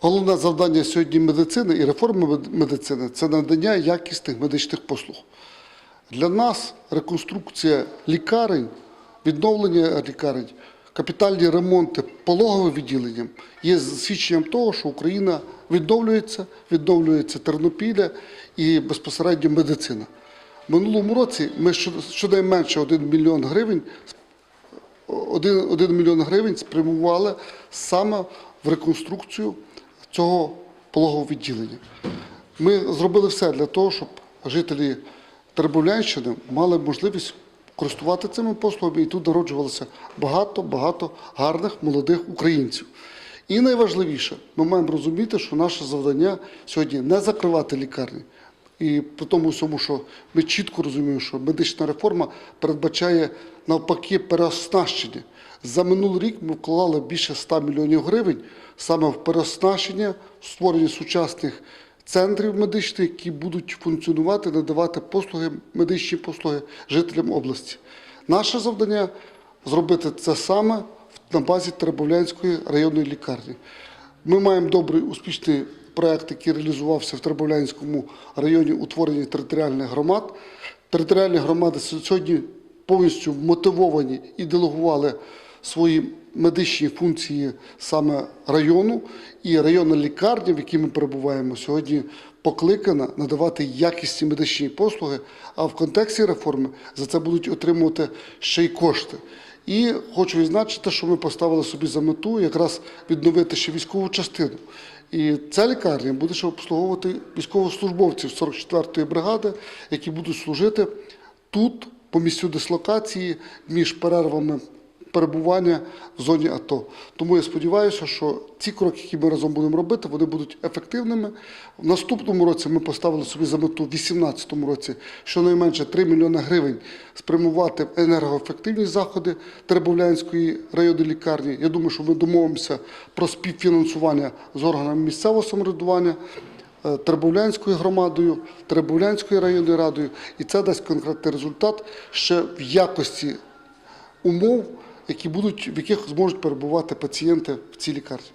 Головне завдання сьогодні медицини і реформи медицини це надання якісних медичних послуг. Для нас реконструкція лікарень, відновлення лікарень, капітальні ремонти пологовим відділенням є свідченням того, що Україна відновлюється, відновлюється Тернопілля і безпосередньо медицина. Минулому році ми щонайменше 1 мільйон гривень 1, 1 мільйон гривень спрямували саме в реконструкцію цього пологового відділення. Ми зробили все для того, щоб жителі Тербовлянщини мали можливість користувати цими послугами, і тут народжувалося багато-багато гарних молодих українців. І найважливіше, ми маємо розуміти, що наше завдання сьогодні не закривати лікарні. І при тому всьому, що ми чітко розуміємо, що медична реформа передбачає навпаки переоснащення. За минулий рік ми вклали більше 100 мільйонів гривень саме в переоснащення, створення сучасних центрів медичних, які будуть функціонувати, надавати послуги, медичні послуги жителям області. Наше завдання зробити це саме на базі Теребовлянської районної лікарні. Ми маємо добрий успішний проект, який реалізувався в Тербовлянському районі утворення територіальних громад. Територіальні громади сьогодні повністю мотивовані і делегували свої медичні функції саме району. І районна лікарня, в якій ми перебуваємо, сьогодні покликана надавати якісні медичні послуги, а в контексті реформи за це будуть отримувати ще й кошти. І хочу відзначити, що ми поставили собі за мету якраз відновити ще військову частину. І ця лікарня буде ще обслуговувати військовослужбовців 44-ї бригади, які будуть служити тут, по місцю дислокації, між перервами перебування в зоні АТО. Тому я сподіваюся, що ці кроки, які ми разом будемо робити, вони будуть ефективними. В наступному році ми поставили собі за мету в 2018 році щонайменше 3 мільйони гривень спрямувати в енергоефективні заходи Теребовлянської районної лікарні. Я думаю, що ми домовимося про співфінансування з органами місцевого самоврядування. е, Тербовлянською громадою, Тербовлянською районною радою, і це дасть конкретний результат ще в якості умов, які будуть, в яких зможуть перебувати пацієнти в цій лікарні.